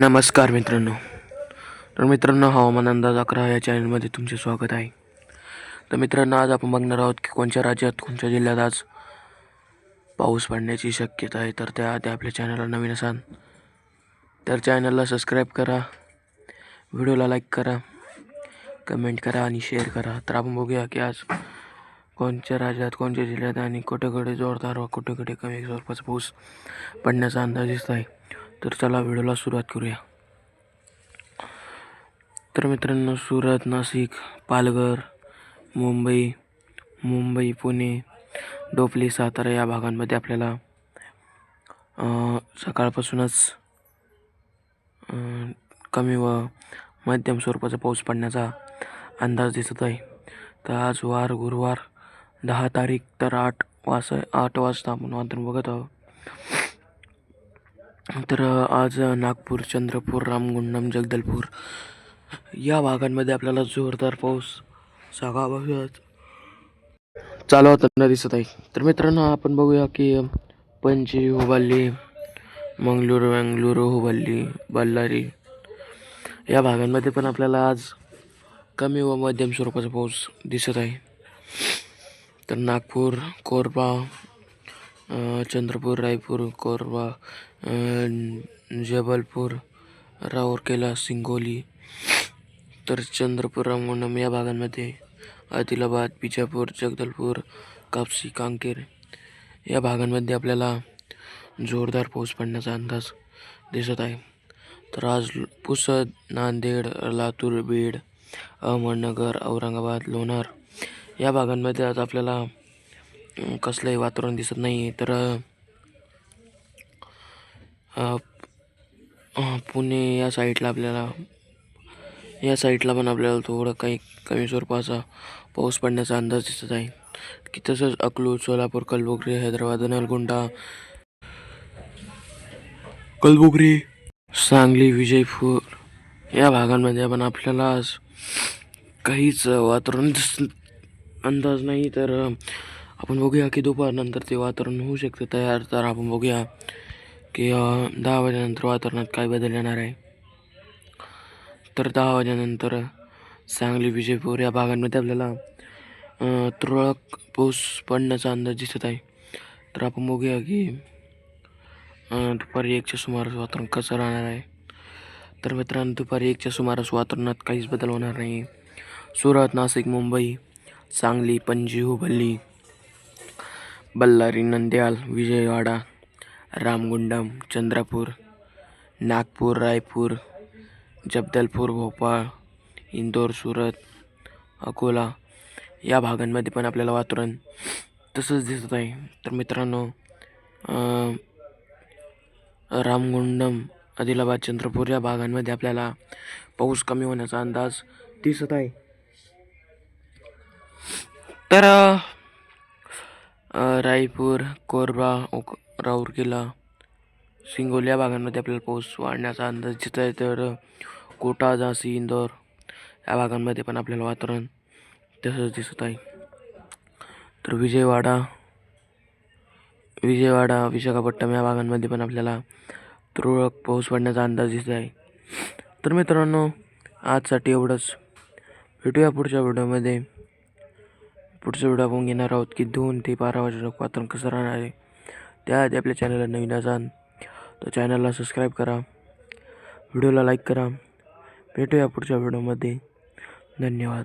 नमस्कार मित्रांनो. तर मित्रांनो हवामान अंदाज अकरा या चॅनलमध्ये तुमचे स्वागत आहे. तर मित्रांनो आज आपण बघणार आहोत की कोणत्या राज्यात कोणत्या जिल्ह्यात आज पाऊस पडण्याची शक्यता आहे. तर त्याआधी आपल्या चॅनलला नवीन असाल तर चॅनलला सबस्क्राईब करा. व्हिडिओला लाईक करा. कमेंट करा आणि शेअर करा. तर आपण बघूया की आज कोणत्या राज्यात कोणत्या जिल्ह्यात आणि कुठे कुठे जोरदार व कुठे कुठे कमी स्वरूपाचा पाऊस पडण्याचा अंदाज दिसत आहे तर चला व्हिडिओला सुरुवात करूया. तर मित्रांनो सुरत नाशिक पालघर मुंबई मुंबई पुणे डोपली सातारा या भागांमध्ये आपल्याला सकाळपासूनच कमी व मध्यम स्वरूपाचा पाऊस पडण्याचा अंदाज दिसत आहे. तर आज वार गुरुवार दहा तारीख तर आठ वाज आठ वाजता आपण वादन बघत आहोत. तर आज नागपूर चंद्रपूर रामगुंडम जगदलपूर या भागांमध्ये आपल्याला जोरदार पाऊस सकाळपासूनच भागात चालू होताना दिसत आहे. तर मित्रांनो आपण बघूया की पणजी हुबल्ली मंगळूर बेंगलुरू हुबल्ली बल्लारी या भागांमध्ये पण आपल्याला आज कमी व मध्यम स्वरूपाचा पाऊस दिसत आहे. तर नागपूर कोरबा चंद्रपूर रायपूर कोरबा जबलपूर राऊरकेला सिंगोली तर चंद्रपूर रामगुंडम या भागांमध्ये आदिलाबाद बिजापूर जगदलपूर कापसी कांकेर या भागांमध्ये आपल्याला जोरदार पाऊस पडण्याचा अंदाज दिसत आहे. तर आज पुसद नांदेड लातूर बीड अहमदनगर औरंगाबाद लोणार या भागांमध्ये आज आपल्याला कसलंही वातावरण दिसत नाही तर पुणे या साईडला आपल्याला या साईडला पण आपल्याला थोडं काही कमी स्वरूपाचा पाऊस पडण्याचा अंदाज दिसत आहे. की तसंच अकलूज सोलापूर कलबुर्गी हैदराबाद नलगुंडा कलबुर्गी सांगली विजयपूर या भागांमध्ये पण आपल्याला आज काहीच वातावरण दिस अंदाज नाही. तर आपण बघूया की दुपारनंतर ते वातावरण होऊ शकते. तयार तर आपण बघूया की दहा वाजेनंतर वातावरणात काय बदल येणार आहे. तर दहा वाजेनंतर सांगली विजयपूर या भागांमध्ये आपल्याला तुरळक पाऊस पडण्याचा अंदाज दिसत आहे. तर आपण बघूया की दुपारी एकच्या सुमारास वातावरण कसं राहणार आहे. तर मित्रांनो दुपारी एकच्या सुमारास वातावरणात काहीच बदल होणार नाही. सुरत नाशिक मुंबई सांगली पणजी हुबल्ली बल्लारी नंद्याल विजयवाडा रामगुंडम चंद्रपूर नागपूर रायपूर जबदलपूर भोपाळ इंदोर सुरत अकोला या भागांमध्ये पण आपल्याला वातावरण तसंच दिसत आहे. तर मित्रांनो रामगुंडम आदिलाबाद चंद्रपूर या भागांमध्ये आपल्याला पाऊस कमी होण्याचा अंदाज दिसत आहे. तर रायपूर कोरबा ओक राऊरकेला सिंगोली या भागांमध्ये आपल्याला पाऊस वाढण्याचा अंदाज दिसत आहे तर कोटा झांसी इंदोर या भागांमध्ये पण आपल्याला वातावरण तसंच दिसत आहे. तर विजयवाडा विजयवाडा विशाखापट्टणम या भागांमध्ये पण आपल्याला तुरळक पाऊस पडण्याचा अंदाज दिसत आहे. तर मित्रांनो आजसाठी एवढंच. भेटूया पुढच्या व्हिडिओमध्ये. पुढचा व्हिडिओ आपण घेणार आहोत की दोन ते बारा वाजेला वातावरण कसं राहणार आहे. त्याआधी आपल्या चॅनलला नवीन असाल तर चॅनलला सबस्क्राईब करा. व्हिडिओला लाईक करा. भेटूया पुढच्या व्हिडिओमध्ये धन्यवाद.